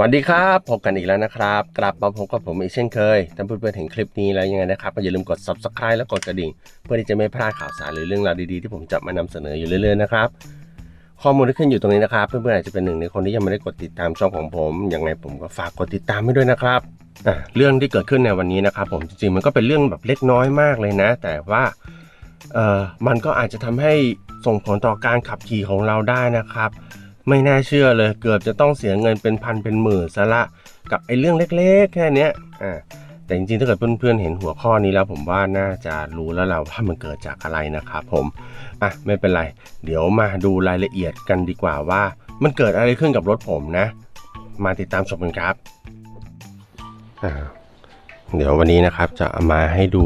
วัสดีครับพบกันอีกแล้วนะครับ กลับมาพบกับผมอีกเช่นเคยถ้าเพื่อนๆเห็นคลิปนี้แล้วยังไงนะครับก็อย่าลืมกด subscribe และกดกระดิ่ง เพื่อที่จะไม่พลาดข่าวสารหรือเรื่องราวดีๆที่ผมจะมานำเสนออยู่เรื่อยๆนะครับข้อมูลที่ขึ้นอยู่ตรงนี้นะครับ เพื่อนๆอาจจะเป็นหนึ่งในคนที่ยังไม่ได้กดติดตามช่องของผมยังไงผมก็ฝากกดติดตามให้ด้วยนะครับเรื่องที่เกิดขึ้นในวันนี้นะครับ ผมจริงๆมันก็เป็นเรื่องแบบเล็กน้อยมากเลยนะ แต่ว่าเออมันก็อาจจะทำให้ส่งผลต่อการขับขี่ของเราได้นะครับ ไม่น่าเชื่อเลยเกือบจะต้องเสียเงินเป็นพันเป็นหมื่นซะละกับไอ้เรื่องเล็กๆ แค่นี้อ่าแต่จริงๆถ้าเกิดเพื่อนๆเห็นหัวข้อนี้แล้วผมว่าน่าจะรู้แล้วเราว่ามันเกิดจากอะไรนะครับผมอะไม่เป็นไร เดี๋ยวมาดูรายละเอียดกันดีกว่าว่า มันเกิดอะไรขึ้นกับรถผมนะ มาติดตามชมกันครับอ่าเดี๋ยววันนี้นะครับจะเอามาให้ดู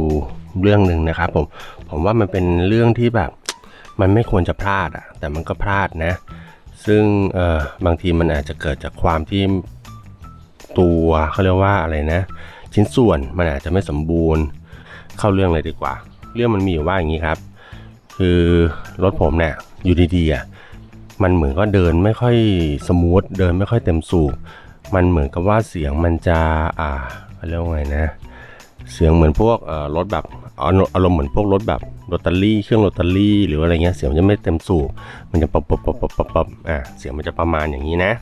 เรื่องหนึ่งนะครับผมผมว่ามันเป็นเรื่องที่แบบ มันไม่ควรจะพลาดอะแต่มันก็พลาดนะ ซึ่งบางทีมันอาจจะเกิดจากความที่ตัวเขาเรียกว่าอะไรนะ ชิ้นส่วนมันอาจจะไม่สมบูรณ์เข้าเรื่องเลยดีกว่า เรื่องมันมีอยู่ว่าอย่างนี้ครับ คือรถผมเนี่ยอยู่ดีๆอะมันเหมือนก็เดินไม่ค่อยสมูทเดินไม่ค่อยเต็มสูบมันเหมือนกับว่าเสียงมันจะอ่าเรียกว่าไงนะ เสียงเหมือนพวกรถแบบอารมณ์เหมือนพวกรถแบบโรตารี่เครื่องโรตารี่หรืออะไรเงี้ยเสียงมันจะไม่เต็มสูบมันจะปับปับปับปับปับปับอะเสียงมันจะประมาณอย่างนี้นะ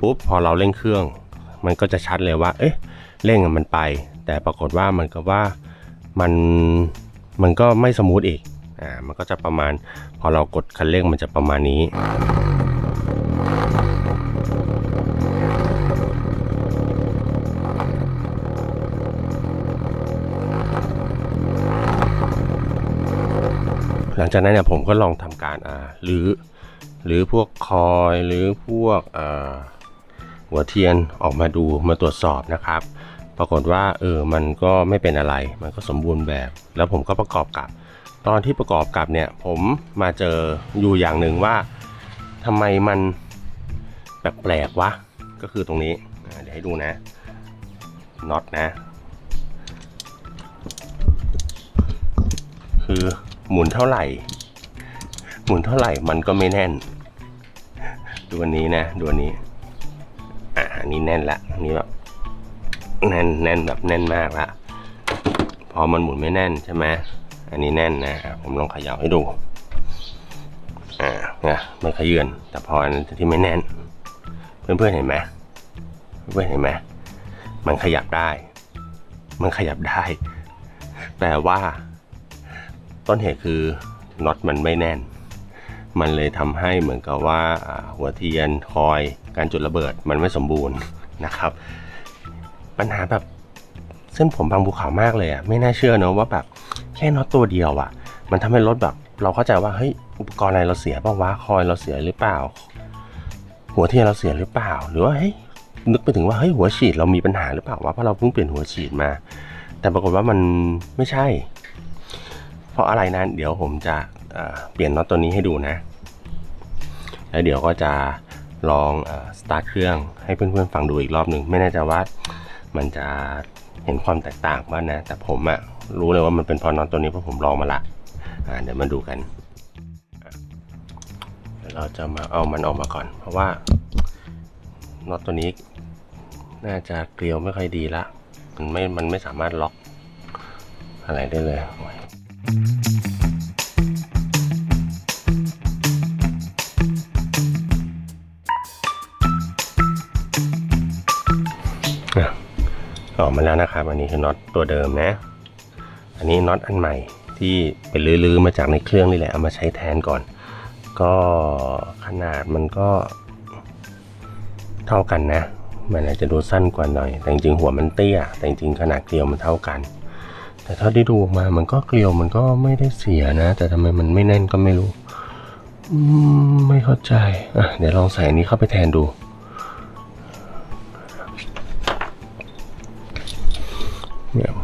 ปุ๊บพอเราเร่งเครื่อง มันก็จะชัดเลยว่า เอ๊ะเร่งมันไป แต่ปรากฏว่ามันก็ว่ามันมันก็ไม่สมูทอีก อ่ามันก็จะประมาณ พอเรากดคันเร่งมันจะประมาณนี้หลังจากนั้นเนี่ยผมก็ลองทำการอ่าหรือหรือพวกคอยหรือพวกอ่าหัวเทียนออกมาดูมาตรวจสอบนะครับ ปรากฏว่าเออมันก็ไม่เป็นอะไร มันก็สมบูรณ์แบบ แล้วผมก็ประกอบกับ ตอนที่ประกอบกับเนี่ยผมมาเจออยู่อย่างหนึ่งว่าทำไมมันแปลกๆวะ ก็คือตรงนี้ เดี๋ยวให้ดูนะน็อตนะ คือหมุนเท่าไหร่ หมุนเท่าไหร่มันก็ไม่แน่น ดูอันนี้นะดูอันนี้ อะอันนี้แน่นละอันนี้แบบแน่นแน่นแบบแน่นมากละพอมันหมุนไม่แน่นใช่ไหม อันนี้แน่นนะผมลองขย่าให้ดูอ่าเนี่ยไม่ขยืนแต่พอที่ไม่แน่น เพื่อนๆเห็นไหมเพื่อนเห็นไหมมันขยับได้ มันขยับได้ แต่ว่า ต้นเหตุคือน็อตมันไม่แน่น มันเลยทำให้เหมือนกับว่าหัวเทียนคอยการจุดระเบิดมันไม่สมบูรณ์นะครับ ปัญหาแบบเส้นผมบางภูเขามากเลยอะไม่น่าเชื่อเนอะว่าแบบ ค่น็อตตัวเดียวอะ มันทำให้รถแบบ เราเข้าใจว่าเฮ้ยอุปกรณ์อะไรเราเสียบ้างวะคอยเราเสียหรือเปล่า หัวเทียนเราเสียหรือเปล่า หรือว่าเฮ้ยนึกไปถึงว่าเฮ้ยหัวฉีดเรามีปัญหาหรือเปล่าวะเพราะเราเพิ่งเปลี่ยนหัวฉีดมา แต่ปรากฏว่ามันไม่ใช่ เพราะอะไรนะเดี๋ยวผมจะเเปลี่ยนน็อตตัวนี้ให้ดูนะ แล้วเดี๋ยวก็จะลองสตาร์ทเครื่องให้เพื่อนๆฟังดูอีกรอบหนึ่งไม่แน่ใจว่ามันจะเห็นความแตกต่างบ้างนะ แต่ผมอะ รู้เลยว่ามันเป็นเพราะน็อตตัวนี้เพราะผมลองมาละอ่าเดี๋ยวมาดูกันเดี๋ยวเราจะมาเอามันออกมาก่อน เพราะว่าน็อตตัวนี้ น่าจะเกลียวไม่ค่อยดีละมันไม่มันไม่สามารถล็อกอะไรได้เลยออกมาแล้วนะครับอันนี้คือน็อตตัวเดิมนะ อันนี้น็อตอันใหม่ที่เป็นลื้อๆมาจากในเครื่องนี่แหละเอามาใช้แทนก่อน ก็ขนาดมันก็เท่ากันนะ มันอาจจะดูสั้นกว่าหน่อย แต่จริงหัวมันเตี้ย แต่จริงขนาดเกลียวมันเท่ากัน แต่เท่าที่ดูออกมามันก็เกลียวมันก็ไม่ได้เสียนะ แต่ทำไมมันไม่แน่นก็ไม่รู้ไม่เข้าใจอะเดี๋ยวลองใส่อันนี้เข้าไปแทนดู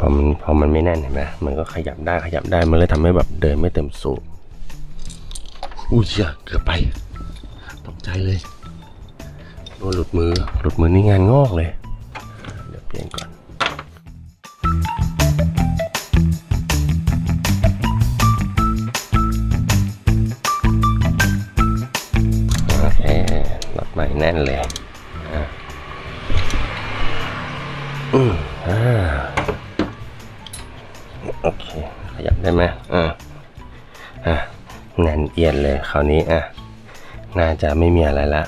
อมันพอมันไม่แน่นเห็นไหมมันก็ขยับได้ขยับได้มันเลยทำให้แบบเดินไม่เต็มสูบอุ้ยเชี่ยเกือบไปตกใจเลยโดนหลุดมือหลุดมือนี่งานงอกเลย เดี๋ยวเปลี่ยนก่อนโอเคหลอดใหม่แน่นเลยอ่าอืออ่า โอเค ขยับได้ไหมอ่าอะแน่นเอียดเลยคราวนี้อะน่าจะไม่มีอะไรละ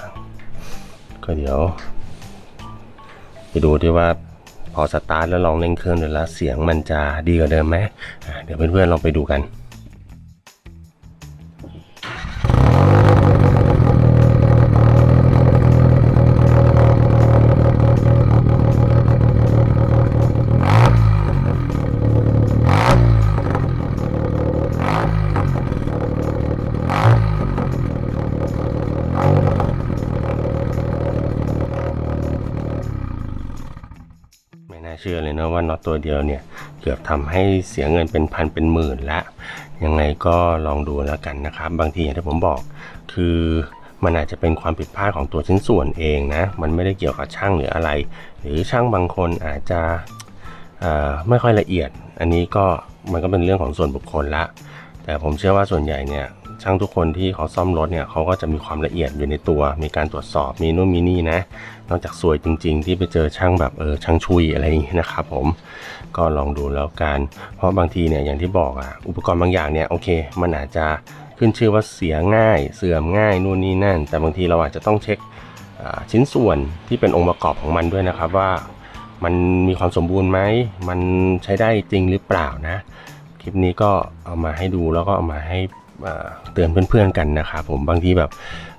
ก็เดี๋ยว ไปดูที่ว่าพอสตาร์ทแล้วลองเร่งเครื่องดูแล้วเสียงมันจะดีกว่าเดิมไหมเดี๋ยวเพื่อนๆลองไปดูกัน น่าเชื่อเลยนะว่าน็อตตัวเดียวเนี่ยเกือบทำให้เสียเงินเป็นพันเป็นหมื่นละยังไงก็ลองดูแล้วกันนะครับ บางทีอย่างที่ผมบอก คือมันอาจจะเป็นความผิดพลาดของตัวชิ้นส่วนเองนะ มันไม่ได้เกี่ยวกับช่างหรืออะไร หรือช่างบางคนอาจจะไม่ค่อยละเอียด อันนี้ก็มันก็เป็นเรื่องของส่วนบุคคลละ แต่ผมเชื่อว่าส่วนใหญ่เนี่ย ช่างทุกคนที่เขาซ่อมรถเนี่ยเขาก็จะมีความละเอียดอยู่ในตัว มีการตรวจสอบมีนู่นมีนี่นะ นอกจากสวยจริง ๆ ที่ไปเจอช่างแบบเออช่างชุยอะไรนะครับผมก็ลองดูแล้วกัน เพราะบางทีเนี่ยอย่างที่บอกอะอุปกรณ์บางอย่างเนี่ยโอเค มันอาจจะขึ้นชื่อว่าเสียง่าย เสื่อมง่ายนู่นนี่นั่น แต่บางทีเราอาจจะต้องเช็คชิ้นส่วนที่เป็นองค์ประกอบของมันด้วยนะครับว่ามันมีความสมบูรณ์ไหม มันใช้ได้จริงหรือเปล่านะ คลิปนี้ก็เอามาให้ดูแล้วก็เอามาให้ เตือนเพื่อนๆกันนะครับผมบางทีแบบ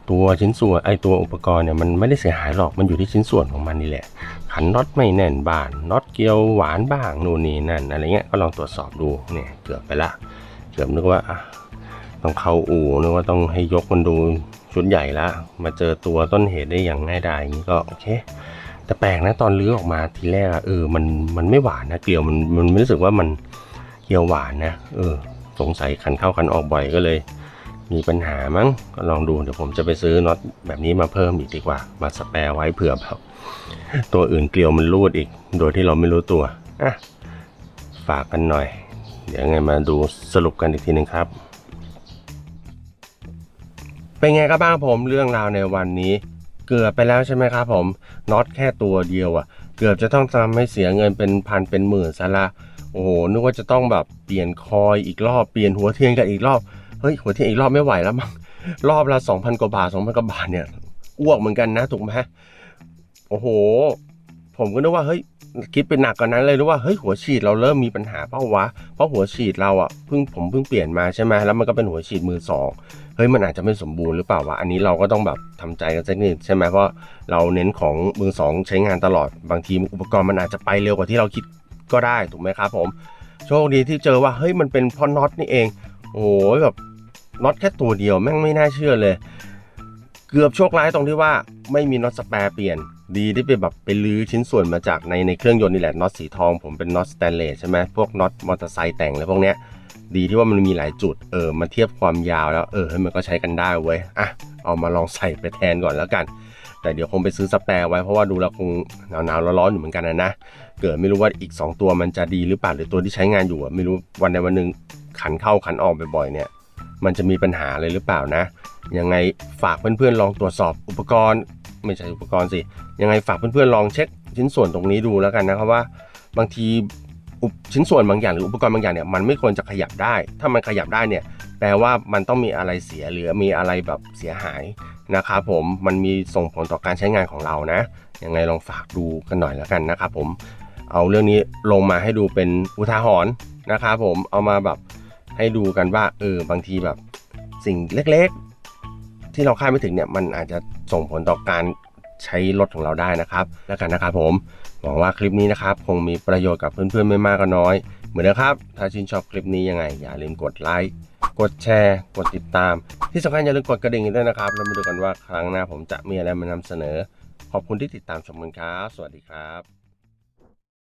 ตัวชิ้นส่วนไอตัวอุปกรณ์เนี่ยมันไม่ได้เสียหายหรอกมันอยู่ที่ชิ้นส่วนของมันนี่แหละขันน็อตไม่แน่นบานน็อตเกลียวหวานบ้างนู่นนี่นั่นอะไรเงี้ยก็ลองตรวจสอบดูเนี่ยเกือบไปละเกือบนึกว่าต้องเข้าอู่นึกว่าต้องให้ยกมันดูชุดใหญ่ละมาเจอตัวต้นเหตุได้อย่างง่ายดายอย่างนี้ก็โอเค แต่แปลกนะตอนลื้อออกมาทีแรกอะเออมันมันไม่หวานนะเกลียวมันมันไม่รู้สึกว่ามันเกียวหวานนะเออ สงสัยขันเข้าขันออกบ่อยก็เลย มีปัญหามั้งก็ลองดูเดี๋ยวผมจะไปซื้อน็อตแบบนี้มาเพิ่มอีกดีกว่า มาสแปร์ไว้เผื่อแบบตัวอื่นเกลียวมันรูดอีก โดยที่เราไม่รู้ตัวอะฝากกันหน่อย เดี๋ยวไงมาดูสรุปกันอีกทีหนึ่งครับ เป็นไงครับบ้างผมเรื่องราวในวันนี้ เกือบไปแล้วใช่ไหมครับผมน็อตแค่ตัวเดียวอะ่ะ เกือบจะต้องทำให้เสียเงินเป็นพันเป็นหมื่นซะละ โอ้โหนึกว่าจะต้องแบบเปลี่ยนคอยอีกรอบเปลี่ยนหัวเทียนกันอีกรอบเฮ้ยหัวเทียนอีกรอบไม่ไหวแล้วมั้งรอบละสองพันกว่าบาทสองพันกว่าบาทเนี่ยอ้วกเหมือนกันนะถูกไหมโอ้โห ผมก็นึกว่าเฮ้ยคิดเป็นหนักกว่านั้นเลยนึกว่าเฮ้ยหัวฉีดเราเริ่มมีปัญหาเปล่าวะเพราะหัวฉีดเราอะเพิ่งผมเพิ่งเปลี่ยนมาใช่ไหมแล้วมันก็เป็นหัวฉีดมือสองเฮ้ยมันอาจจะไม่สมบูรณ์หรือเปล่าวะอันนี้เราก็ต้องแบบทำใจกันสักนิดใช่ไหมเพราะเราเน้นของมือสองใช้งานตลอดบางทีอุปกรณ์มันอาจจะไปเร็วกว่าที่เราคิด ก็ได้ถูกไหมครับผม โชคดีที่เจอว่าเฮ้ยมันเป็นเพ่อน็อตนี่เอง โอ้โหแบบน็อตแค่ตัวเดียวแม่งไม่น่าเชื่อเลย เกือบโชคร้ายตรงที่ว่าไม่มีน็อตสแปร์เปลี่ยน ดีที่ไปแบบไปลื้อชิ้นส่วนมาจากในในเครื่องยนต์นี่แหละน็อตสีทองผมเป็นน็อตสแตนเลสใช่ไหมพวกน็อตมอเตอร์ไซค์แต่งอะไรพวกเนี้ยดีที่ว่ามันมีหลายจุดเออมาเทียบความยาวแล้วเออเฮ้มันก็ใช้กันได้เว้ยอะเอามาลองใส่ไปแทนก่อนแล้วกัน แต่เดี๋ยวคงไปซื้อสแปร์ไว้เพราะว่าดูแล้วคงหนาวๆร้อนๆอยู่เหมือนกันนะนะ เกิดไม่รู้ว่าอีก 2 ตัวมันจะดีหรือเปล่าหรือตัวที่ใช้งานอยู่อะไม่รู้วันใดวันหนึ่งขันเข้าขันออกบ่อยๆเนี่ย มันจะมีปัญหาเลยหรือเปล่านะยังไงฝากเพื่อนๆลองตรวจสอบอุปกรณ์ ไม่ใช่อุปกรณ์สิยังไงฝากเพื่อนๆลองเช็คชิ้นส่วนตรงนี้ดูแล้วกันนะครับว่า บางทีอุปชิ้นส่วนบางอย่างหรืออุปกรณ์บางอย่างเนี่ยมันไม่ควรจะขยับได้ ถ้ามันขยับได้เนี่ยแปลว่ามันต้องมีอะไรเสียหรือมีอะไรแบบเสียหายนะครับผมมันมีส่งผลต่อการใช้งานของเรานะยังไงลองฝากดูกันหน่อยแล้วกันนะครับผม เอาเรื่องนี้ลงมาให้ดูเป็นอุทาหรณ์นะครับผมเอามาแบบให้ดูกันว่าเออบางทีแบบสิ่งเล็กๆ ที่เราคาดไม่ถึงเนี่ยมันอาจจะส่งผลต่อการใช้รถของเราได้นะครับ แล้วกันนะครับผมหวังว่าคลิปนี้นะครับ คงมีประโยชน์กับเพื่อนๆไม่มากก็น้อย เหมือนเดิมครับ ถ้าชื่นชอบคลิปนี้ยังไง อย่าลืมกดไลค์กดแชร์ กดติดตาม ที่สำคัญอย่าลืมกดกระดิ่งด้วยนะครับแล้วมาดูกันว่าครั้งหน้าผมจะมีอะไรมานำเสนอ ขอบคุณที่ติดตามชมกันครับ สวัสดีครับ